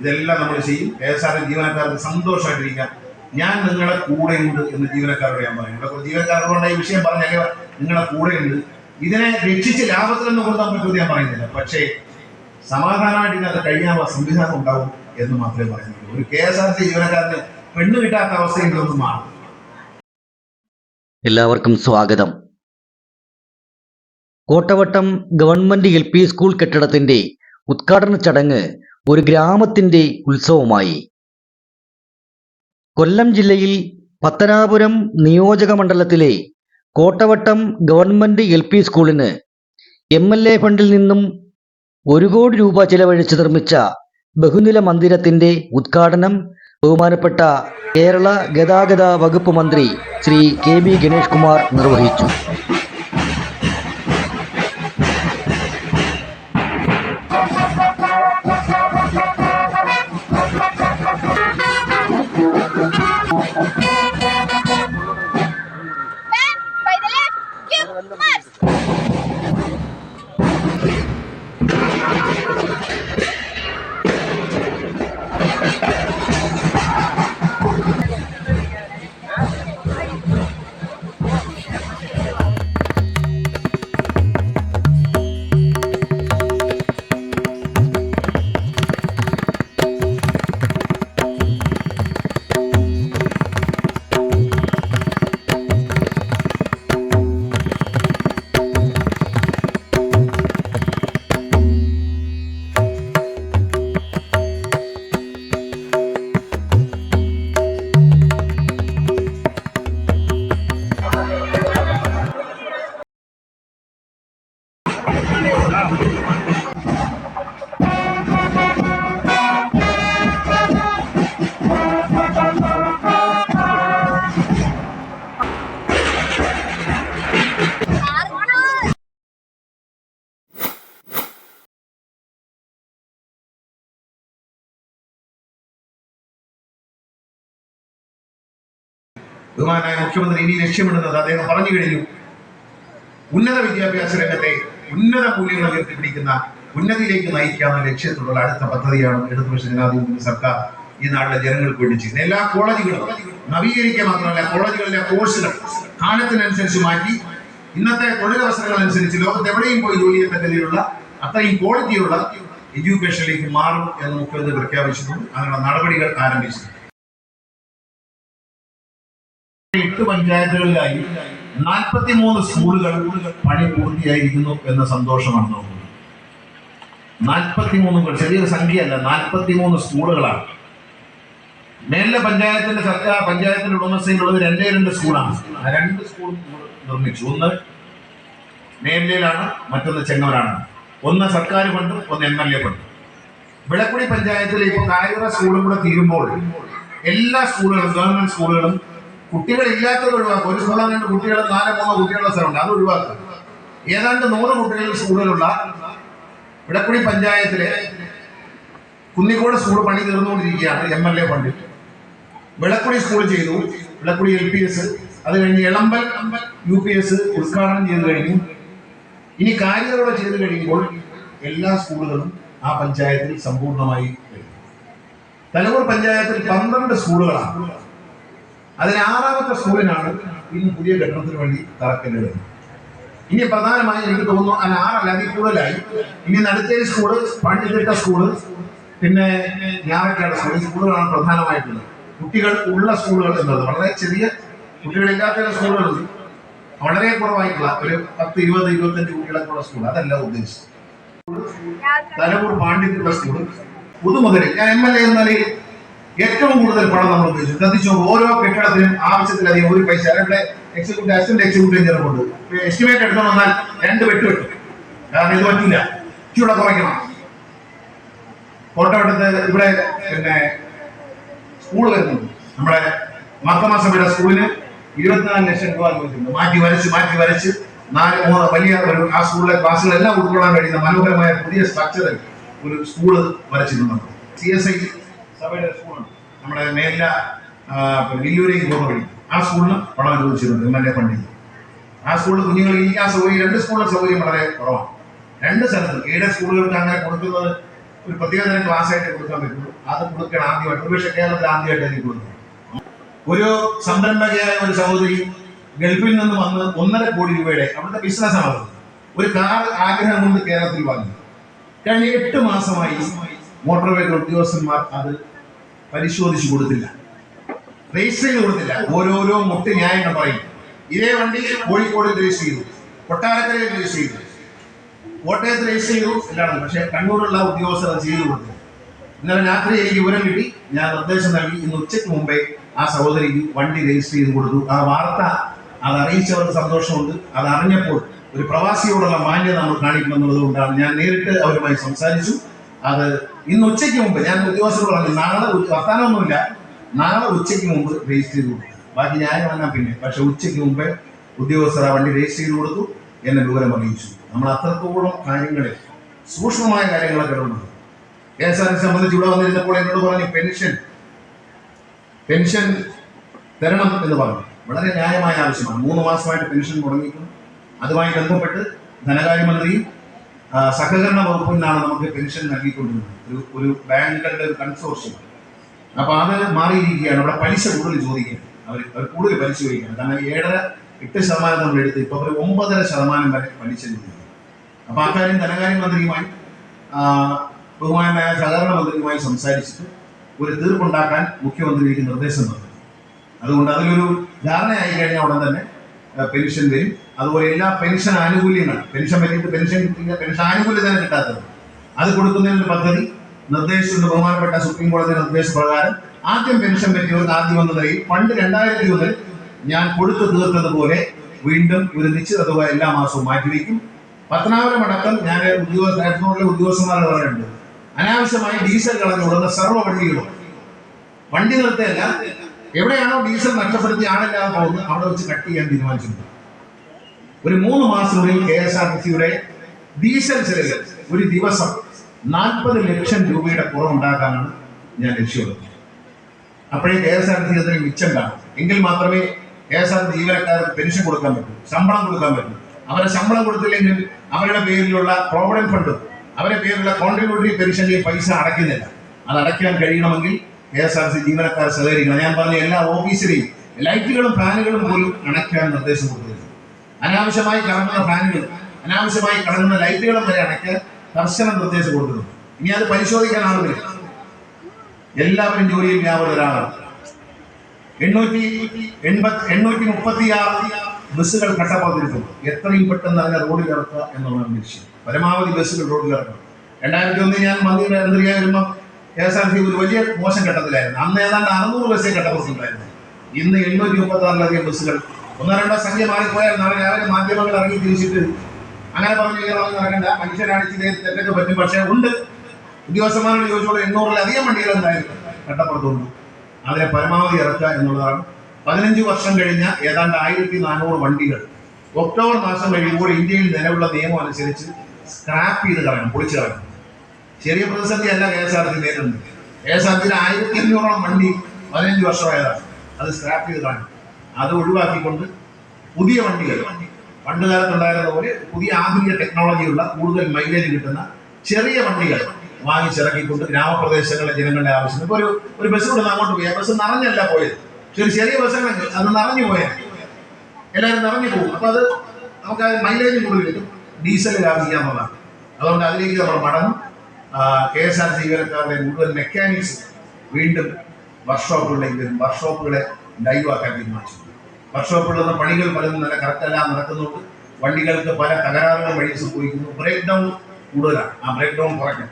ഇതെല്ലാം നമ്മൾ ചെയ്യും. കെ എസ് ആർ ജീവനക്കാർക്ക് സന്തോഷമായിട്ടിരിക്കാം. ഞാൻ നിങ്ങളെ കൂടെയുണ്ട് എന്ന് ജീവനക്കാരോട് ഞാൻ പറയും ഇവിടെ ജീവനക്കാരോട് ഈ വിഷയം പറഞ്ഞാൽ കൂടെ ഉണ്ട് ഇതിനെ രക്ഷിച്ച് ലാഭത്തിലൊന്നും കൊടുക്കാൻ പറ്റുമെന്ന് ഞാൻ പറയുന്നില്ല. പക്ഷേ സമാധാനമായിട്ട് ഇതിനകത്ത് കഴിയാനുള്ള സംവിധാനം ഉണ്ടാവും എന്ന് മാത്രമേ പറയുന്നുള്ളൂ. ഒരു കെ എസ് ആർ ടി ജീവനക്കാരന് പെണ്ണ് കിട്ടാത്ത അവസ്ഥയിൽ നിന്നും മാറും എല്ലാവർക്കും സ്വാഗതം. Kottavattam government L P school കെട്ടിടത്തിന്റെ ഉദ്ഘാടന ചടങ്ങ് ഒരു ഗ്രാമത്തിന്റെ ഉത്സവമായി കൊല്ലം ജില്ലയിൽ പത്തനാപുരം നിയോജക മണ്ഡലത്തിലെ കോട്ടവട്ടം ഗവൺമെന്റ് എൽ പി സ്കൂളിന് എം എൽ എ ഫണ്ടിൽ നിന്നും ഒരു കോടി രൂപ ചെലവഴിച്ച് നിർമ്മിച്ച ബഹുനില മന്ദിരത്തിന്റെ ഉദ്ഘാടനം ബഹുമാനപ്പെട്ട കേരള ഗതാഗത വകുപ്പ് മന്ത്രി ശ്രീ കെ ബി ഗണേഷ് കുമാർ നിർവഹിച്ചു. ബഹുമാനായ മുഖ്യമന്ത്രി ഇനി ലക്ഷ്യമിടുന്നത് അദ്ദേഹം പറഞ്ഞു കഴിഞ്ഞു. ഉന്നത വിദ്യാഭ്യാസ രംഗത്തെ ഉന്നത മൂല്യങ്ങൾ ഉയർത്തിപ്പിടിക്കുന്ന ഉന്നതിയിലേക്ക് നയിക്കാവുന്ന ലക്ഷ്യത്തിലുള്ള അടുത്ത പദ്ധതിയാണ് ഇടതുപക്ഷ ജനാധിപത്യ സർക്കാർ ഈ നാട്ടിലെ ജനങ്ങൾക്ക് വേണ്ടി ചെയ്യുന്നത്. എല്ലാ കോളേജുകളും നവീകരിക്കുക മാത്രമല്ല കോളേജുകളിലെ കോഴ്സുകൾ കാലത്തിനനുസരിച്ച് മാറ്റി ഇന്നത്തെ തൊഴിലവസരങ്ങൾ അനുസരിച്ച് ലോകത്ത് എവിടെയും പോയി ജോലി ചെയ്യുന്ന രീതിയിലുള്ള അത്രയും ക്വാളിറ്റിയുള്ള എഡ്യൂക്കേഷനിലേക്ക് മാറും എന്ന് മുഖ്യമന്ത്രി പ്രഖ്യാപിച്ചിട്ടുണ്ട്. അതിനുള്ള നടപടികൾ ആരംഭിച്ചിട്ടുണ്ട്. എട്ട് പഞ്ചായത്തുകളിലായി നാൽപ്പത്തി മൂന്ന് സ്കൂളുകൾ പണി പൂർത്തിയായിരിക്കുന്നു എന്ന സന്തോഷമാണ് നോക്കുന്നത് നാൽപ്പത്തി മൂന്ന് ചെറിയൊരു സംഖ്യയല്ല നാൽപ്പത്തി മൂന്ന് സ്കൂളുകളാണ്. മേലിലെ പഞ്ചായത്തിന്റെ സർക്കാർ പഞ്ചായത്തിന്റെ ഉടമസ്ഥയിലുള്ളത് രണ്ടേ രണ്ട് സ്കൂളാണ്. രണ്ട് സ്കൂൾ നിർമ്മിച്ചു. ഒന്ന് മേലിലാണ് മറ്റൊന്ന് ചെങ്ങവരാണ് ഒന്ന് സർക്കാർ ഫണ്ട് ഒന്ന് M L A fund. Vilakkudi പഞ്ചായത്തിലെ ഇപ്പോൾ കായിക സ്കൂളും കൂടെ തീരുമ്പോൾ എല്ലാ സ്കൂളുകളും ഗവൺമെന്റ് സ്കൂളുകളും കുട്ടികളില്ലാത്തത് ഒഴിവാക്കും. ഒരു സ്കൂളിൽ രണ്ട് കുട്ടികളെ നാല് മൂന്നോ കുട്ടികളുടെ സ്ഥലമുണ്ട്. അത് ഒഴിവാക്കുക ഏതാണ്ട് നൂറ് കുട്ടികൾ സ്കൂളിലുള്ള ഇടക്കുടി പഞ്ചായത്തിലെ കുന്നിക്കോട് സ്കൂൾ പണി തീർന്നുകൊണ്ടിരിക്കുകയാണ് എം എൽ എ ഫണ്ടിൽ വിളക്കുടി സ്കൂൾ ചെയ്തു. വിളക്കുടി എൽ പി എസ് അത് കഴിഞ്ഞ് എളമ്പൽ യു പി എസ് ഉദ്ഘാടനം ചെയ്തു കഴിഞ്ഞു. ഇനി കാര്യങ്ങളോടെ ചെയ്തു കഴിയുമ്പോൾ എല്ലാ സ്കൂളുകളും ആ പഞ്ചായത്തിൽ സമ്പൂർണമായി തലവൂർ പഞ്ചായത്തിൽ പന്ത്രണ്ട് സ്കൂളുകളാണ്. അതിൽ ആറാമത്തെ സൂര്യനാണ് ഇനി പുതിയ ഘട്ടത്തിന് വേണ്ടി തറക്കല്ലിടുന്നത് ഇനി പ്രധാനമായും എനിക്ക് തോന്നുന്നു അല്ല ആറല്ല അതിൽ കൂടുതലായി. ഇനി നടുത്തേരി സ്കൂൾ പണ്ടിത്തിട്ട സ്കൂൾ പിന്നെ ഞാറക്കാട് സ്കൂൾ ഈ സ്കൂളുകളാണ് പ്രധാനമായിട്ടുള്ളത്. കുട്ടികൾ ഉള്ള സ്കൂളുകൾ എന്നത് വളരെ ചെറിയ കുട്ടികളില്ലാത്ത സ്കൂളുകൾ സ്കൂളുകളുണ്ട് വളരെ കുറവായിട്ടുള്ള ഒരു പത്ത് ഇരുപത് ഇരുപത്തഞ്ച് കുട്ടികളൊക്കെ ഉള്ള സ്കൂൾ അതല്ല ഉദ്ദേശിച്ചത്. തലവൂർ പാണ്ഡിത്യമുള്ള സ്കൂൾ പുതുമുതലിൽ ഞാൻ എം എൽ എ എന്ന നിലയിൽ ഏറ്റവും കൂടുതൽ പണം നമ്മൾ ഉപയോഗിച്ചു. ശ്രദ്ധിച്ചു ഓരോ കെട്ടിടത്തിനും ആവശ്യത്തിലധികം ഒരു പൈസ ഇവിടെ എക്സിക്യൂട്ടീവ് അസിസ്റ്റന്റ് എക്സിക്യൂട്ടീവ് എഞ്ചിനീയറുണ്ട് എസ്റ്റിമേറ്റ് എടുത്തു വന്നാൽ രണ്ട് വെട്ട് വെട്ടും. കാരണം ഇത് പറ്റില്ല ഇച്ചിരി കുറയ്ക്കണം കോട്ടവട്ടത്ത് ഇവിടെ പിന്നെ സ്കൂൾ വരുന്നുണ്ട്. നമ്മുടെ മർത്തമാസഭയുടെ സ്കൂളിന് ഇരുപത്തിനാല് ലക്ഷം രൂപ അനുവദിച്ചിട്ടുണ്ട്. മാറ്റി വരച്ച് മാറ്റി വരച്ച് നാല് മൂന്ന് വലിയ ഒരു ആ സ്കൂളിലെ ക്ലാസ്സുകളെല്ലാം ഉൾക്കൊള്ളാൻ കഴിയുന്ന മനോഹരമായ പുതിയ സ്ട്രക്ചറിൽ ഒരു സ്കൂൾ വരച്ചിട്ടുണ്ട്. സി എസ് ഐ സഭയുടെ സ്കൂളുണ്ട് നമ്മുടെ മേല വില്ലൂരേക്ക് പോകുന്ന വഴി. ആ സ്കൂളിന് പണം അനുവദിച്ചിട്ടുണ്ട് എം എൽ എ ഫണ്ടിൽ ആ സ്കൂളിൽ കുഞ്ഞുങ്ങൾ ഈ ആ സൗകര്യം രണ്ട് സ്കൂളിലെ സൗകര്യം വളരെ കുറവാണ്. രണ്ട് സ്ഥലത്ത് ഏഴ് സ്കൂളുകൾക്ക് അങ്ങനെ കൊടുക്കുന്നത് ഒരു പ്രത്യേകതരം ക്ലാസ് ആയിട്ട് കൊടുക്കാൻ പറ്റുള്ളൂ. അത് കൊടുക്കണം ആദ്യമായിട്ട്. ഒരുപക്ഷെ കേരളത്തിൽ ആദ്യമായിട്ട് എനിക്ക് കൊടുക്കുന്നത് ഒരു സംരംഭകയായ ഒരു സഹോദരി ഗൾഫിൽ നിന്ന് വന്ന് ഒന്നര കോടി രൂപയുടെ അവിടുത്തെ ബിസിനസ്സാണ് ഒരു കാർ ആഗ്രഹം കൊണ്ട് കേരളത്തിൽ വന്നു. കഴിഞ്ഞ എട്ട് മാസമായി മോട്ടോർ വെഹിക്കിൾ ഉദ്യോഗസ്ഥന്മാർ അത് പരിശോധിച്ചു കൊടുത്തില്ല. രജിസ്റ്റർ കൊടുത്തില്ല. ഓരോരോ മുട്ട് ന്യായങ്ങൾ പറയും. ഇതേ വണ്ടി കോഴിക്കോട് രജിസ്റ്റർ ചെയ്തു. കൊട്ടാരക്കരയിൽ രജിസ്റ്റർ ചെയ്തു. കോട്ടയത്ത് രജിസ്റ്റർ ചെയ്തു എല്ലായിടത്തും പക്ഷേ കണ്ണൂരുള്ള ഉദ്യോഗസ്ഥർ അത് ചെയ്തു കൊടുത്തു. ഇന്നലെ രാത്രി എനിക്ക് വിവരം കിട്ടി. ഞാൻ നിർദ്ദേശം നൽകി. ഇന്ന് ഉച്ചയ്ക്ക് മുമ്പേ ആ സഹോദരിക്ക് വണ്ടി രജിസ്റ്റർ ചെയ്ത് കൊടുത്തു. ആ വാർത്ത അത് അറിയിച്ചവർക്ക് സന്തോഷമുണ്ട്. അത് അറിഞ്ഞപ്പോൾ ഒരു പ്രവാസിയോടുള്ള മാന്യത നമ്മൾ കാണിക്കണം എന്നുള്ളത് കൊണ്ടാണ് ഞാൻ നേരിട്ട് അവരുമായി സംസാരിച്ചു. അത് ഇന്ന് ഉച്ചയ്ക്ക് മുമ്പ് ഞാൻ ഉദ്യോഗസ്ഥരോട് പറഞ്ഞു നാളെ വർത്താനമൊന്നുമില്ല. നാളെ ഉച്ചയ്ക്ക് മുമ്പ് രജിസ്റ്റർ ചെയ്ത് കൊടുത്തു ബാക്കി ഞാൻ വന്നാൽ പിന്നെ. പക്ഷെ ഉച്ചയ്ക്ക് മുമ്പേ ഉദ്യോഗസ്ഥർ ആ വണ്ടി രജിസ്റ്റർ ചെയ്ത് കൊടുത്തു. എന്നെ വിവരം അറിയിച്ചു. നമ്മൾ അത്രത്തോളം കാര്യങ്ങളിൽ സൂക്ഷ്മമായ കാര്യങ്ങളൊക്കെ ഇടപെടുന്നു കെ എസ് ആർ ടി സംബന്ധിച്ച് ഇവിടെ വന്നിരുന്നപ്പോൾ എന്നോട് പറഞ്ഞു പെൻഷൻ പെൻഷൻ തരണം എന്ന് പറഞ്ഞു. വളരെ ന്യായമായ ആവശ്യമാണ്. മൂന്ന് മാസമായിട്ട് പെൻഷൻ മുടങ്ങിയിട്ടുണ്ട് അതുമായി ബന്ധപ്പെട്ട് ധനകാര്യമന്ത്രിയും സഹകരണ വകുപ്പിൽ നിന്നാണ് നമുക്ക് പെൻഷൻ നൽകിക്കൊണ്ടിരുന്നത്. ഒരു ഒരു ബാങ്കുകളുടെ ഒരു കൺസോർഷ്യം. അപ്പൊ അത് മാറിയിരിക്കുകയാണ്. അവിടെ പലിശ കൂടുതൽ ചോദിക്കുന്നത് അവർ അവർ കൂടുതൽ പലിശ ചോദിക്കുകയാണ്. കാരണം ഏഴര എട്ട് ശതമാനം നമ്മൾ എടുത്ത് ഇപ്പൊ അവർ ഒമ്പതര ശതമാനം വരെ പലിശ ചോദിക്കുന്നു. അപ്പൊ അക്കാര്യം ധനകാര്യമന്ത്രിയുമായി ബഹുമാനായ സഹകരണ മന്ത്രിയുമായി സംസാരിച്ചിട്ട് ഒരു തീർപ്പുണ്ടാക്കാൻ മുഖ്യമന്ത്രിക്ക് നിർദ്ദേശം നൽകി അതുകൊണ്ട് അതിലൊരു ധാരണയായി കഴിഞ്ഞ ഉടൻ തന്നെ പെൻഷൻ വരും. അതുപോലെ എല്ലാ പെൻഷൻ ആനുകൂല്യങ്ങൾ പെൻഷൻ പറ്റിയിട്ട് പെൻഷൻ കിട്ടിയ പെൻഷൻ തന്നെ കിട്ടാത്തത്. അത് കൊടുക്കുന്നതിനൊരു പദ്ധതി നിർദ്ദേശിച്ചിട്ടുണ്ട് ബഹുമാനപ്പെട്ട സുപ്രീം കോടതി നിർദ്ദേശപ്രകാരം ആദ്യം പെൻഷൻ പറ്റിയവർക്ക് ആദ്യം വന്ന നിലയിൽ പണ്ട് രണ്ടായിരത്തി മുതൽ ഞാൻ കൊടുത്തു തീർത്തതുപോലെ വീണ്ടും ഒരു നിശ്ചിത തുക എല്ലാ മാസവും മാറ്റിവെക്കും. പത്തനാപുരം അടക്കം ഞാൻ ഉദ്യോഗ എറണാകുളത്തിലെ ഉദ്യോഗസ്ഥന്മാരോട് പറയുന്നുണ്ട് അനാവശ്യമായി ഡീസൽ കളഞ്ഞു കൊടുക്കുന്ന സർവ വണ്ടികളും. വണ്ടി നിർത്തുകയല്ല എവിടെയാണോ ഡീസൽ നഷ്ടപ്പെടുത്തി ആളില്ലാതെ പോകുന്നത് അവിടെ വെച്ച് കട്ട് ചെയ്യാൻ തീരുമാനിച്ചിട്ടുണ്ട്. ഒരു മൂന്ന് മാസത്തിനുള്ളിൽ കെ എസ് ആർ ടി സിയുടെ ഡീസൽ ചെലവ് ഒരു ദിവസം നാൽപ്പത് ലക്ഷം രൂപയുടെ കുറവുണ്ടാക്കാനാണ് ഞാൻ ലക്ഷ്യമുള്ളത് അപ്പോഴേ K S R T C അതിന് മിച്ചം കാണും. എങ്കിൽ മാത്രമേ കെ എസ് ആർ ജീവനക്കാർക്ക് പെൻഷൻ കൊടുക്കാൻ പറ്റൂ ശമ്പളം കൊടുക്കാൻ പറ്റൂ. അവരെ ശമ്പളം കൊടുത്തില്ലെങ്കിൽ അവരുടെ പേരിലുള്ള പ്രോവിഡന്റ് ഫണ്ട് അവരുടെ പേരിലുള്ള കോൺട്രിബ്യൂട്ടറി പെൻഷന്റെയും പൈസ അടയ്ക്കുന്നില്ല. അത് അടയ്ക്കാൻ കഴിയണമെങ്കിൽ കെ എസ് ആർ സി ജീവനക്കാർ സഹകരിക്കണം. ഞാൻ പറഞ്ഞ എല്ലാ ഓഫീസിലെയും ലൈറ്റുകളും ഫാനുകളും പോലും അണയ്ക്കാൻ നിർദ്ദേശം കൊടുത്തിരുന്നു. അനാവശ്യമായി കറങ്ങുന്ന ഫാനുകൾ അനാവശ്യമായി കറങ്ങുന്ന ലൈറ്റുകളും വരെ അണയ്ക്കാൻ കർശന നിർദ്ദേശം കൊടുത്തിരുന്നു. ഇനി അത് പരിശോധിക്കാൻ ആളുകൾ എല്ലാവരും ജോലിയിൽ ഒരാളാണ് എണ്ണൂറ്റി എൺപത്തി എണ്ണൂറ്റി മുപ്പത്തി ആറ് ബസ്സുകൾ കട്ടപ്പുറത്തിരിക്കുന്നു എത്രയും പെട്ടെന്ന് അതിനെ റോഡിൽ ഇറക്കുക എന്നുള്ളതാണ് ലക്ഷ്യം. പരമാവധി ബസ്സുകൾ റോഡിൽ ഇറക്കണം. രണ്ടായിരത്തി ഒന്നിൽ ഞാൻ മന്ത്രി മന്ത്രിയായി വരുമ്പോൾ കെ എസ് ആർ ടി ഒരു വലിയ മോശം ഘട്ടത്തിലായിരുന്നു. അന്ന് ഏതാണ്ട് അറുന്നൂറ് ബസ്സേ ഉണ്ടായിരുന്നു ഇന്ന് എണ്ണൂറ്റി മുപ്പത്തി ആറിലധികം ബസ്സുകൾ. ഒന്നോ രണ്ടോ സംഖ്യ മാറിപ്പോയാൽ നാളെ രാവിലെ മാധ്യമങ്ങൾ ഇറങ്ങി തിരിച്ചിട്ട് അങ്ങനെ പറഞ്ഞു ഇങ്ങനെ നടക്കണ്ട. ഇച്ചിരി തെറ്റൊക്കെ പറ്റും. പക്ഷേ ഉണ്ട്. ഉദ്യോഗസ്ഥന്മാരോട് ചോദിച്ചോളൂ എണ്ണൂറിലധികം വണ്ടികൾ എന്തായിരുന്നു കട്ടപ്പുറത്തുണ്ട് അതിനെ പരമാവധി ഇറക്കുക എന്നുള്ളതാണ്. പതിനഞ്ച് വർഷം കഴിഞ്ഞ ഏതാണ്ട് ആയിരത്തി നാനൂറ് വണ്ടികൾ ഒക്ടോബർ മാസം കഴിയുമ്പോൾ ഇന്ത്യയിൽ നിലവിലുള്ള നിയമം അനുസരിച്ച് സ്ക്രാപ്പ് ചെയ്ത് കളയണം പൊളിച്ചു കളയണം. ചെറിയ പ്രതിസന്ധി അല്ല കെ എസ് ആർ ടി നേരിടുന്നത്. കെ എസ് ആർ ടിയിൽ ആയിരത്തി അഞ്ഞൂറോളം വണ്ടി പതിനഞ്ച് വർഷമായതാണ്. അത് സ്ക്രാപ്പ് ചെയ്ത് കളയണം അത് ഒഴിവാക്കിക്കൊണ്ട് പുതിയ വണ്ടികൾ പണ്ട് കാലത്തുണ്ടായിരുന്ന പോലെ പുതിയ ആധുനിക ടെക്നോളജിയുള്ള കൂടുതൽ മൈലേജ് കിട്ടുന്ന ചെറിയ വണ്ടികൾ വാങ്ങിച്ചിറക്കിക്കൊണ്ട് ഗ്രാമപ്രദേശങ്ങളിലെ ജനങ്ങളുടെ ആവശ്യം ഇപ്പൊ ഒരു ഒരു ബസ് കൊണ്ട് അങ്ങോട്ട് പോയി ബസ് നിറഞ്ഞല്ല പോയത്. ഒരു ചെറിയ ബസ്സാണെങ്കിൽ അത് നിറഞ്ഞു പോയാൽ എല്ലാവരും നിറഞ്ഞു പോകും. അപ്പൊ അത് നമുക്ക് മൈലേജ് കൂടുതൽ കിട്ടും. ഡീസൽ ലാഭിക്കാന്നുള്ളതാണ് അതുകൊണ്ട് അതിലേക്ക് നമ്മൾ മടങ്ങും. കെ എസ് ആർ ജീവനക്കാരുടെ മുഴുവൻ മെക്കാനിക്സ് വീണ്ടും വർക്ക്ഷോപ്പുകളിലേക്ക് വരും വർക്ക്ഷോപ്പുകളെ ലൈവാക്കാൻ തീരുമാനിച്ചു. വർക്ക്ഷോപ്പുകളിൽ നിന്ന് പണികൾ പലതും നല്ല കറക്റ്റെല്ലാം നടക്കുന്നുണ്ട്. വണ്ടികൾക്ക് പല തകരാറുകൾ വഴി സംഭവിക്കുന്നു. ബ്രേക്ക് ഡൗൺ കൂടുതലാണ്. ആ ബ്രേക്ക് ഡൗൺ കുറയ്ക്കണം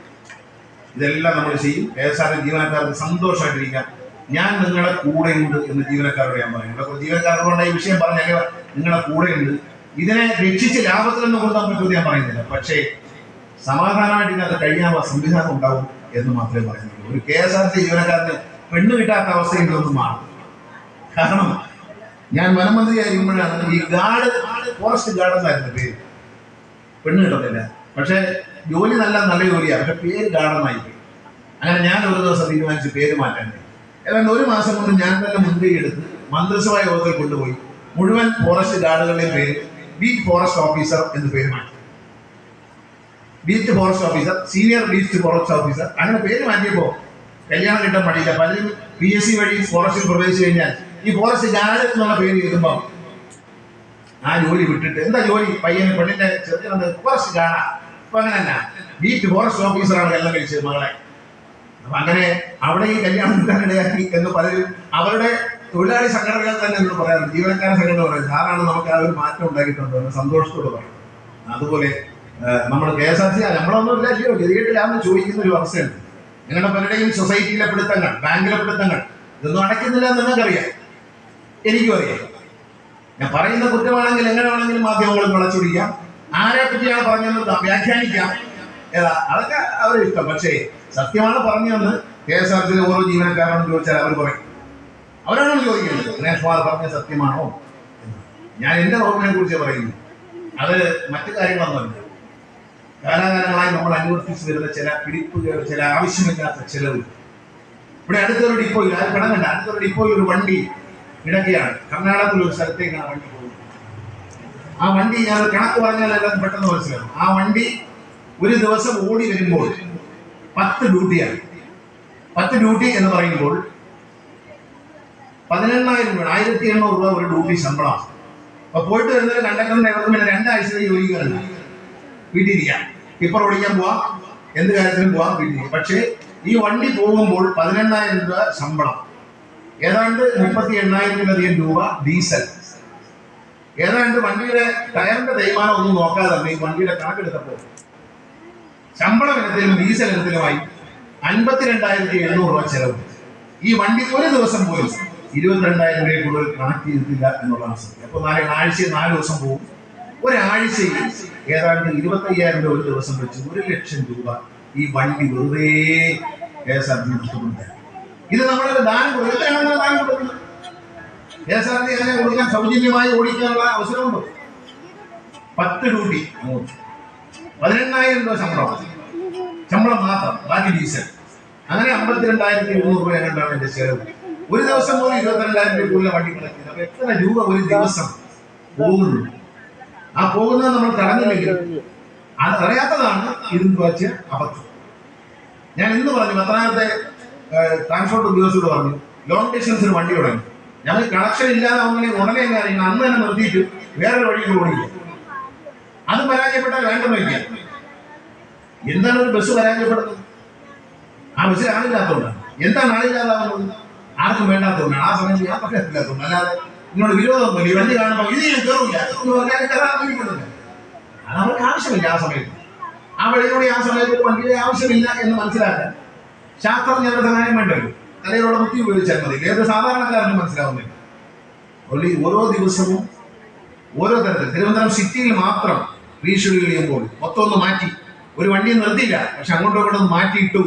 ഇതെല്ലാം നമ്മൾ ചെയ്യും. കെ എസ് ആർ ജീവനക്കാർക്ക് സന്തോഷമായിട്ടിരിക്കാം. ഞാൻ നിങ്ങളുടെ കൂടെയുണ്ട് എന്ന് ജീവനക്കാരോട് ഞാൻ പറയും. ഇവിടെ ജീവനക്കാരോട് ഈ വിഷയം പറഞ്ഞാൽ നിങ്ങളുടെ കൂടെയുണ്ട്. ഇതിനെ രക്ഷിച്ച് ലാഭത്തിലൊന്നും കൊണ്ടുപോകാൻ പറ്റുമെന്ന് ഞാൻ പറയുന്നില്ല. പക്ഷേ സമാധാനമായിട്ട് ഇതിനകത്ത് കഴിയാൻ സംവിധാനം ഉണ്ടാവും എന്ന് മാത്രമേ പറയുന്നുള്ളൂ. ഒരു കെ എസ് ആർ ടി ജീവനക്കാരന് പെണ്ണ് കിട്ടാത്ത അവസ്ഥയുണ്ടെന്ന് മാറും കാരണം ഞാൻ വനമന്ത്രിയായിരിക്കുമ്പോഴാണ് ഈ ഗാർഡ് ഫോറസ്റ്റ് ഗാർഡ് എന്നായിരുന്നു പേര്. പെണ്ണ് കിട്ടത്തില്ല. പക്ഷെ ജോലി നല്ല നല്ല ജോലിയാണ് പക്ഷെ പേര് ഗാർഡനായി പോയി അങ്ങനെ ഞാൻ ഒരു ദിവസം തീരുമാനിച്ച് പേര് മാറ്റാൻ ഏതാണ്ട് ഒരു മാസം കൊണ്ട് ഞാൻ തന്നെ മുൻകൈ എടുത്ത് മന്ത്രിസഭാ യോഗത്തിൽ കൊണ്ടുപോയി മുഴുവൻ ഫോറസ്റ്റ് ഗാർഡുകളുടെയും പേര് ബീറ്റ് ഫോറസ്റ്റ് ഓഫീസർ എന്ന് പേര് മാറ്റി. Beat forest officer senior beat forest officer അങ്ങനെ പേര് മാറ്റിയപ്പോ കല്യാണം കിട്ടാൻ പണിയില്ല പലരും പി എസ് സി വഴി ഫോറസ്റ്റിൽ പ്രവേശിച്ചു കഴിഞ്ഞാൽ ഈ ഫോറസ്റ്റ് ഗാർഡ് എന്നുള്ള പേര് കേൾക്കുമ്പോൾ ആ ജോലി വിട്ടിട്ട് എന്താ ജോലി? പയ്യന് പെണ്ണിന്റെ ചെറുക്കനെന്ത് ഫോറസ്റ്റ് ഗാർഡാ അപ്പൊ അങ്ങനെ തന്നെ ബീറ്റ് ഫോറസ്റ്റ് ഓഫീസറാണ് എല്ലാം കഴിച്ചത് മകളെ. അപ്പൊ അങ്ങനെ അവിടെ ഈ കല്യാണം കിട്ടാൻ ഇടയാക്കി എന്ന് പലരും അവരുടെ തൊഴിലാളി സംഘടനകൾ തന്നെ എന്നോട് പറയാറുണ്ട്. ജീവനക്കാരൻ സംഘടന പറയുന്നത് ആരാണ് നമുക്ക് ആ ഒരു മാറ്റം ഉണ്ടാക്കിയിട്ടുണ്ടോ? സന്തോഷത്തോട് പറയും. അതുപോലെ നമ്മൾ കെ എസ് ആർ സി നമ്മളൊന്നും ഇല്ല അല്ലയോ? ഗതികെട്ടിലാന്ന് ചോദിക്കുന്ന ഒരു അവസ്ഥയുണ്ട്. നിങ്ങളുടെ പലരുടെയും സൊസൈറ്റിയിലെ പിടുത്തങ്ങൾ ബാങ്കിലെ പിടുത്തങ്ങൾ ഇതൊന്നും അടയ്ക്കുന്നില്ല എന്ന് നിങ്ങൾക്കറിയാം. എനിക്കും അറിയാം. ഞാൻ പറയുന്ന കുറ്റമാണെങ്കിൽ എങ്ങനെ വേണമെങ്കിലും വിളച്ചുപിടിക്കാം ആരെ പറ്റിയാണ് പറഞ്ഞതെന്ന് വ്യാഖ്യാനിക്കാം. ഏതാ അതൊക്കെ അവരുടെ ഇഷ്ടം. പക്ഷേ സത്യമാണ് പറഞ്ഞതെന്ന് കെ എസ് ആർ സിയിലെ ഓരോ ജീവനക്കാരോടും ചോദിച്ചാൽ അവർ പറയും. അവരാണ് ചോദിക്കുന്നത്. ഗണേഷ് കുമാർ പറഞ്ഞ സത്യമാണോ ഞാൻ എന്റെ ഓർമ്മയെ കുറിച്ച് പറയുന്നു. അത് മറ്റു കാര്യങ്ങളൊന്നുമല്ല. കാലാകാലങ്ങളായി നമ്മൾ അനുവർത്തിച്ചു വരുന്ന ചില പിടിപ്പുകൾ ചില ആവശ്യമില്ലാത്ത ചെലവ്. ഇവിടെ അടുത്തൊരു ഡിപ്പോയിൽ അത് കിടന്നുണ്ട് അടുത്തൊരു ഡിപ്പോയിൽ ഒരു വണ്ടി കിടക്കുകയാണ് കർണാടകത്തിൽ ഒരു സ്ഥലത്തേക്ക് ആ വണ്ടി പോകുന്നത്. ആ വണ്ടി ഞാൻ കണക്ക് പറഞ്ഞാൽ എല്ലാം പെട്ടെന്ന് മനസ്സിലാവും. ആ വണ്ടി ഒരു ദിവസം ഓടി വരുമ്പോൾ പത്ത് ഡ്യൂട്ടിയാണ്. പത്ത് ഡ്യൂട്ടി എന്ന് പറയുമ്പോൾ പതിനെണ്ണായിരം രൂപ ആയിരത്തി എണ്ണൂറ് രൂപ ഒരു ഡ്യൂട്ടി ശമ്പളമാണ്. അപ്പൊ പോയിട്ട് വരുന്നത് കണ്ടക്ടറിന്റെ ഇവർക്ക് പിന്നെ രണ്ടാഴ്ചത്തെ ജോലിക്കാരല്ല വീട്ടിലിരിക്കാം ടിപ്പർ ഓടിക്കാൻ പോവാം. എന്ത് കാര്യത്തിനും പോവാം വീട്ടിൽ. പക്ഷേ ഈ വണ്ടി പോകുമ്പോൾ പതിനെണ്ണായിരം രൂപ ശമ്പളം. ഏതാണ്ട് മുപ്പത്തി എണ്ണായിരത്തിലധികം രൂപ ഡീസൽ. ഏതാണ്ട് വണ്ടിയുടെ ടയറിന്റെ തേയ്മാനം ഒന്നും നോക്കാതെ തന്നെ വണ്ടിയുടെ കണക്കെടുത്തപ്പോൾ ശമ്പളം ഇനത്തിലും ഡീസൽ ഇനത്തിലുമായി അൻപത്തിരണ്ടായിരത്തി എഴുന്നൂറ് രൂപ ചെലവ്. ഈ വണ്ടി ഒരു ദിവസം പോലും ഇരുപത്തിരണ്ടായിരം രൂപയെ കൂടുതൽ കണക്ട് ചെയ്തിട്ടില്ല എന്നുള്ളതാണ് സത്യം. അപ്പോൾ നാളെ ആഴ്ചയിൽ നാല് ദിവസം പോകും. ഒരാഴ്ചയിൽ ഏതാണ്ട് ഇരുപത്തയ്യായിരം രൂപ ഒരു ദിവസം വെച്ച് ഒരു ലക്ഷം രൂപ ഈ വണ്ടി വെറുതെ കെ എസ് ആർ ടി നഷ്ടപ്പെടുന്നത് ഇത് നമ്മളൊരു ദാനം കൊടുക്കുന്നത് ദാനം കൊടുക്കുന്നത്? കെ എസ് ആർ ടി അങ്ങനെ കൊടുക്കാൻ സൗജന്യമായി ഓടിക്കാനുള്ള അവസരമുണ്ടോ? പത്ത് ഡ്യൂട്ടി പതിനെണ്ണായിരം രൂപ ശമ്പളം. ശമ്പളം മാത്രം ബാക്കി ഡീസൽ. അങ്ങനെ അമ്പത്തിരണ്ടായിരത്തി എഴുന്നൂറ് രൂപ കണ്ടാണ് എന്റെ ചെലവ്. ഒരു ദിവസം പോലും ഇരുപത്തിരണ്ടായിരം രൂപ കൂടുതൽ വണ്ടി കളക്ട് അപ്പൊ എത്ര രൂപ ഒരു ദിവസം പോകുന്നു ആ പോകുന്നത് നമ്മൾ തടഞ്ഞില്ലെങ്കിൽ അത് അറിയാത്തതാണ് ഇതിന് വച്ച് അബദ്ധം. ഞാൻ ഇന്ന് പറഞ്ഞു പത്രാമത്തെ ട്രാൻസ്പോർട്ട് ഉദ്യോഗസ്ഥരോട് പറഞ്ഞു ലോങ് ഡിസ്റ്റൻസിന് വണ്ടി തുടങ്ങി. ഞങ്ങൾ കണക്ഷൻ ഇല്ലാതെ ഒന്നിനെ ഉടനെ അറിയണം അന്ന് തന്നെ നിർത്തിയിട്ട് വേറൊരു വഴിയിൽ ഓടിക്കും അത് പരാജയപ്പെട്ടാൽ വേണ്ടെന്ന് വയ്ക്കുക എന്താണ് ഒരു ബസ് പരാജയപ്പെടുന്നത്? ആ ബസ്സിൽ ആളില്ലാത്തതുകൊണ്ടാണ്. എന്താണ് ആളില്ലാതാവുന്നത്? ആർക്കും വേണ്ടാത്തതുകൊണ്ടാണ്. ആ സമയത്ത് യാത്ര അല്ലാതെ നിന്നോട് വിരോധം ഈ വണ്ടി കാണുമ്പോൾ ഇത് ഞാൻ കയറില്ല എന്ന് പറഞ്ഞാൽ കയറാതിരിക്കുന്നില്ല അത് അവർക്ക് ആവശ്യമില്ല ആ സമയത്ത്. ആ വഴിയിലൂടെ ആ സമയത്ത് വണ്ടിയുടെ ആവശ്യമില്ല എന്ന് മനസ്സിലാക്കാൻ ശാസ്ത്രജ്ഞരുടെ സഹായം വേണ്ടല്ലോ തലയിലൂടെ ബുദ്ധി ഉപയോഗിച്ചാൽ മതി. ഏത് സാധാരണക്കാരനും മനസ്സിലാവുന്നില്ല. ഒളി ഓരോ ദിവസവും ഓരോ തരത്തിൽ തിരുവനന്തപുരം സിറ്റിയിൽ മാത്രം റീഷെഡ്യൂൾ ചെയ്യുമ്പോൾ മൊത്തം ഒന്ന് മാറ്റി. ഒരു വണ്ടി നിർത്തിയില്ല. പക്ഷെ അങ്ങോട്ടും ഇങ്ങോട്ടും മാറ്റിയിട്ടു.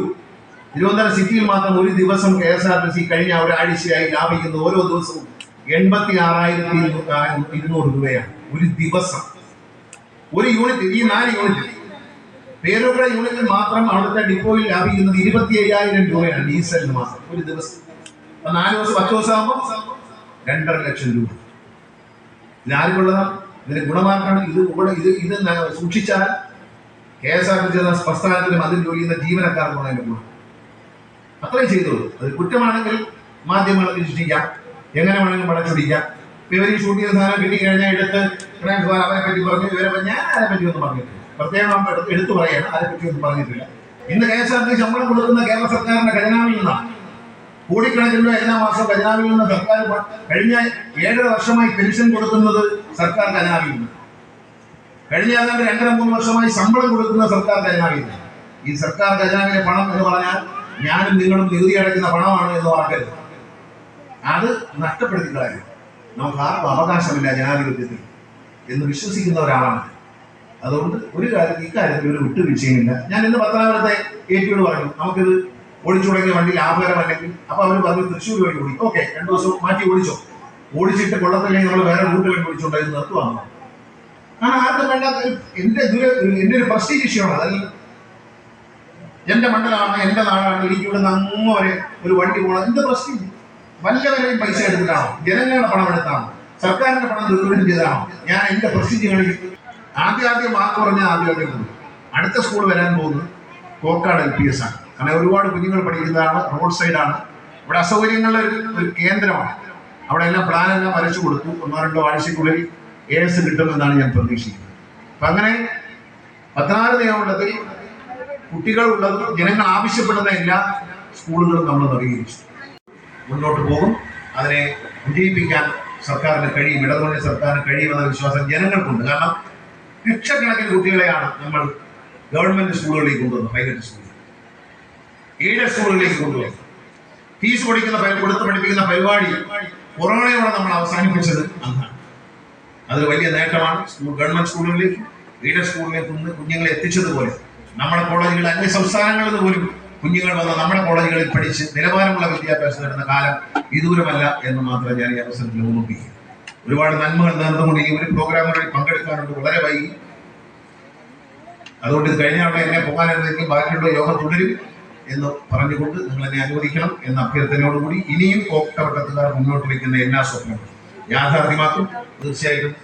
തിരുവനന്തപുരം സിറ്റിയിൽ മാത്രം ഒരു ദിവസം K S R T C കഴിഞ്ഞ ഒരാഴ്ചയായി ലാഭിക്കുന്ന ഓരോ ദിവസവും എൺപത്തി ആറായിരത്തി ഇരുന്നൂറ് രൂപയാണ്. ഒരു ദിവസം. ഒരു യൂണിറ്റ് ഈ നാല് യൂണിറ്റ് പേരുകളുടെ യൂണിറ്റിൽ മാത്രം അവിടുത്തെ ഡിപ്പോയിൽ ലാഭിക്കുന്നത് ഇരുപത്തി അയ്യായിരം രൂപയാണ് ഡീസലിന് മാത്രം ഒരു ദിവസം. നാല് ദിവസം പത്ത് ദിവസം ആകുമ്പോൾ രണ്ടര ലക്ഷം രൂപ. ഇതിനാരുമുള്ളതാണ് ഇതിന് ഗുണമാർക്കാണ് ഇത് ഇവിടെ ഇത് ഇത് സൂക്ഷിച്ചാൽ K S R T C എന്ന പ്രസ്ഥാനത്തിലും അതിൽ ജോലി ചെയ്യുന്ന ജീവനക്കാർക്കുള്ള അതിന്റെ അത്രയും ചെയ്തോളൂ അത് കുറ്റമാണെങ്കിൽ മാധ്യമങ്ങളെ സൃഷ്ടിക്കാം എങ്ങനെ വേണമെങ്കിലും വളച്ചൊടിക്കാം ഇപ്പൊ ഇവർ ഈ ഷൂട്ട് ചെയ്ത സാധനം കിട്ടി കഴിഞ്ഞാൽ എടുത്ത് ഫ്രാൻസ് സ്ക്വാഡ് അവരെ പറ്റി പറഞ്ഞു. ഇവരെ ഞാൻ അതിനെ പറ്റി ഒന്നും പറഞ്ഞിട്ടില്ല. പ്രത്യേകം എടുത്തു പറയാണ്. അതിനെ പറ്റി ഒന്നും പറഞ്ഞിട്ടില്ല. ഇന്ന് കെ എസ് ആർ ടി ശമ്പളം കൊടുക്കുന്ന കേരള സർക്കാരിന്റെ ഖജനാവിൽ നിന്നാണ്. കോടിക്കണക്കിന് രൂപ എല്ലാ മാസവും ഖജനാവിൽ നിന്ന് സർക്കാർ കഴിഞ്ഞ ഏഴര വർഷമായി പെൻഷൻ കൊടുക്കുന്നത് സർക്കാർ ഖജനാവിൽ നിന്ന്. കഴിഞ്ഞ ഏതാണ്ട് രണ്ടര മൂന്ന് വർഷമായി ശമ്പളം കൊടുക്കുന്ന സർക്കാർ ഖജനാവിൽ നിന്ന്. ഈ സർക്കാർ ഖജനാവിലെ പണം എന്ന് പറഞ്ഞാൽ ഞാനും നിങ്ങളും നികുതി അടയ്ക്കുന്ന പണമാണ് എന്ന് മറക്കരുത് അത് നഷ്ടപ്പെടുത്തി കളയും നമുക്ക് ആർക്കും അവകാശമില്ല ജനാധിപത്യത്തിൽ എന്ന് വിശ്വസിക്കുന്ന ഒരാളാണ് അതുകൊണ്ട് ഒരു കാര്യം ഇക്കാര്യത്തിൽ ഒരു വിട്ടുവീഴ്ചയുമില്ല. ഞാൻ ഇന്ന് പത്തനാപുരത്തെ എ ടിയോട് പറഞ്ഞു നമുക്കിത് ഓടിച്ചു തുടങ്ങിയ വണ്ടി ലാഭകരമല്ലെങ്കിൽ അപ്പൊ അവർ പറഞ്ഞു തൃശ്ശൂർ വഴി ഓടി. ഓക്കെ രണ്ടു ദിവസം മാറ്റി ഓടിച്ചോ. ഓടിച്ചിട്ട് കൊള്ളത്തില്ലെങ്കിൽ നമ്മൾ വേറെ റൂട്ട് വഴി ഓടിച്ചുകൊണ്ട് ഇത് നിർത്തുവാണ് കാരണം ആർക്കും വേണ്ടാത്ത എന്റെ ദുര എന്റെ ഒരു പ്രസ്റ്റീജ് വിഷയമാണ് അതല്ല എന്റെ മണ്ഡലമാണ് എന്റെ നാടാണ് എനിക്ക് ഇവിടെ വരെ ഒരു വണ്ടി പോകണം. എന്റെ പ്രസ്റ്റീജ്? വല്ലവരെയും പൈസ എടുത്തിട്ടാണോ? ജനങ്ങളുടെ പണം എടുത്താണോ? സർക്കാരിന്റെ പണം ദുർവിനിയോഗം ചെയ്താണോ? ഞാൻ എന്റെ പ്രസിദ്ധി കാണിക്കും. ആദ്യം ആദ്യം വാക്ക് പറഞ്ഞാൽ ആദ്യം ആദ്യം അടുത്ത സ്കൂൾ വരാൻ പോകുന്നത് കോക്കാട് എൽ പി എസ് ആണ്. കാരണം ഒരുപാട് കുഞ്ഞുങ്ങൾ പഠിക്കുന്നതാണ് റോഡ് സൈഡാണ് ഇവിടെ അസൗകര്യങ്ങളുടെ ഒരു കേന്ദ്രമാണ്. അവിടെ എല്ലാം പ്ലാനെല്ലാം വരച്ചു കൊടുത്തു. ഒന്നോ രണ്ടോ ആഴ്ചക്കുള്ളിൽ എ എസ് കിട്ടുമെന്നാണ് ഞാൻ പ്രതീക്ഷിക്കുന്നത്. അപ്പം അങ്ങനെ പത്തനാറ് നിയമമുള്ളതിൽ കുട്ടികൾ ഉള്ളതും ജനങ്ങൾ ആവശ്യപ്പെടുന്ന എല്ലാ സ്കൂളുകളും നമ്മൾ നവീകരിച്ചു. മുന്നോട്ട് പോകും. അതിനെ വിജയിപ്പിക്കാൻ സർക്കാരിന് കഴിയും ഇടതുമുന്നണി സർക്കാരിന് കഴിയുമെന്ന വിശ്വാസം ജനങ്ങൾക്കുണ്ട്. കാരണം ലക്ഷക്കണക്കിന് കുട്ടികളെയാണ് നമ്മൾ ഗവൺമെന്റ് സ്കൂളുകളിലേക്ക് കൊണ്ടുവന്നത് പ്രൈവറ്റ് സ്കൂളുകൾ എയ്ഡഡ് സ്കൂളുകളിലേക്ക് കൊണ്ടുവന്നത്. ഫീസ് കൊടുക്കുന്ന കൊടുത്ത് പഠിപ്പിക്കുന്ന പരിപാടി കൊറോണയോടെ നമ്മൾ അവസാനിപ്പിച്ചത് അന്നാണ്. അത് വലിയ നേട്ടമാണ് സ്കൂൾ ഗവൺമെന്റ് സ്കൂളുകളിലേക്ക് എയ്ഡഡ് സ്കൂളിലേക്ക് കുഞ്ഞുങ്ങളെ എത്തിച്ചതുപോലെ നമ്മുടെ കോളേജുകൾ അന്യ സംസ്ഥാനങ്ങളിൽ പോലും കുഞ്ഞുങ്ങൾ വന്ന് നമ്മുടെ കോളേജുകളിൽ പഠിച്ച് നിലവാരമുള്ള വിദ്യാഭ്യാസം നേടുന്ന കാലം വിദൂരമല്ല എന്ന് മാത്രം ഞാൻ ഈ അവസരത്തിൽ ഓർമ്മിപ്പിക്കും. ഒരുപാട് നന്മകൾ നേർന്നുകൊണ്ട് ഈ ഒരു പ്രോഗ്രാമുകളിൽ പങ്കെടുക്കാനുണ്ട് വളരെ വൈകി. അതുകൊണ്ട് ഇത് കഴിഞ്ഞ അവിടെ എന്നെ പോകാനിരുന്നെങ്കിൽ ബാക്കിയുള്ള യോഗം തുടരും എന്ന് പറഞ്ഞുകൊണ്ട് നിങ്ങൾ എന്നെ അനുവദിക്കണം എന്ന അഭ്യർത്ഥനയോടുകൂടി ഇനിയും കോട്ടവട്ടത്തുകാർ മുന്നോട്ട് വയ്ക്കുന്ന എല്ലാ സ്വപ്നങ്ങളും. യാഥാർത്ഥ്യമാക്കും. തീർച്ചയായിട്ടും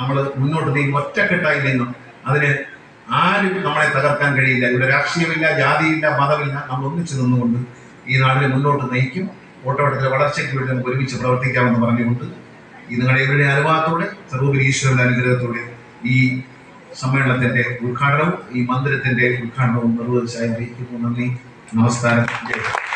നമ്മൾ മുന്നോട്ട് നീങ്ങും. ഒറ്റക്കെട്ടായി നീങ്ങും അതിന് ആരും നമ്മളെ തകർക്കാൻ കഴിയില്ല. ഇവിടെ രാഷ്ട്രീയമില്ല ജാതിയില്ല മതമില്ല. നമ്മൾ ഒന്നിച്ചു നിന്നുകൊണ്ട് ഈ നാടിനെ മുന്നോട്ട് നയിക്കും. ഓട്ടോട്ടത്തിലെ വളർച്ചയ്ക്ക് വേണ്ടി നമുക്ക് ഒരുമിച്ച് പ്രവർത്തിക്കാമെന്ന് പറഞ്ഞുകൊണ്ട് ഈ നിങ്ങളുടെ ഇവരുടെ അനുഭവത്തോടെ സർവോപരി ഈശ്വരന്റെ അനുഗ്രഹത്തോടെ ഈ സമ്മേളനത്തിന്റെ ഉദ്ഘാടനവും ഈ മന്ദിരത്തിന്റെ ഉദ്ഘാടനവും നിർവഹിച്ചായി അറിയിക്കുന്നു. നന്ദി. നമസ്കാരം. ജയ്.